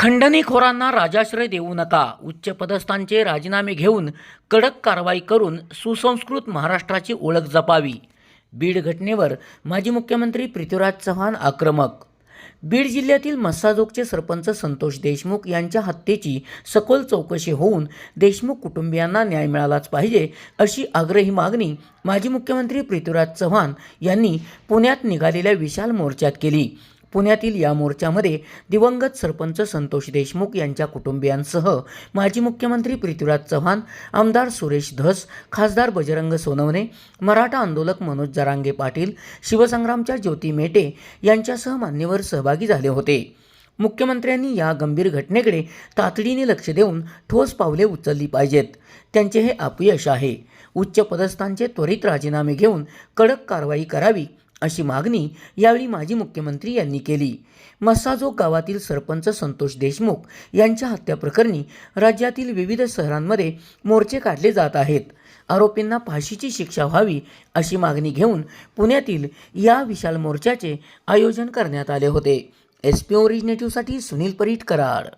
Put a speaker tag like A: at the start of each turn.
A: खंडणीखोरांना राजाश्रय देऊ नका. उच्चपदस्थांचे राजीनामे घेऊन कडक कारवाई करून सुसंस्कृत महाराष्ट्राची ओळख जपावी. बीड घटनेवर माजी मुख्यमंत्री पृथ्वीराज चव्हाण आक्रमक. बीड जिल्ह्यातील मस्साजोगचे सरपंच संतोष देशमुख यांच्या हत्येची सखोल चौकशी होऊन देशमुख कुटुंबियांना न्याय मिळालाच पाहिजे अशी आग्रही मागणी माजी मुख्यमंत्री पृथ्वीराज चव्हाण यांनी पुण्यात निघालेल्या विशाल मोर्चात केली. पुण्यातील या मोर्चामध्ये दिवंगत सरपंच संतोष देशमुख यांच्या कुटुंबियांसह माजी मुख्यमंत्री पृथ्वीराज चव्हाण आमदार सुरेश धस खासदार बजरंग सोनवणे मराठा आंदोलक मनोज जरांगे पाटील शिवसंग्रामच्या ज्योती मेटे यांच्यासह मान्यवर सहभागी झाले होते. मुख्यमंत्र्यांनी या गंभीर घटनेकडे तातडीने लक्ष देऊन ठोस पावले उचलली पाहिजेत. त्यांचे हे अपयश आहे. उच्च पदस्थांचे त्वरित राजीनामे घेऊन कडक कारवाई करावी अशी मागणी यावेळी माजी मुख्यमंत्री यांनी केली. मसाजो गावातील सरपंच संतोष देशमुख यांच्या हत्याप्रकरणी राज्यातील विविध शहरांमध्ये मोर्चे काढले जात आहेत. आरोपींना फाशीची शिक्षा व्हावी अशी मागणी घेऊन पुण्यातील या विशाल मोर्चाचे आयोजन करण्यात आले होते. एस पी ओरिजिनेटिव्हसाठी सुनील परीट कराड.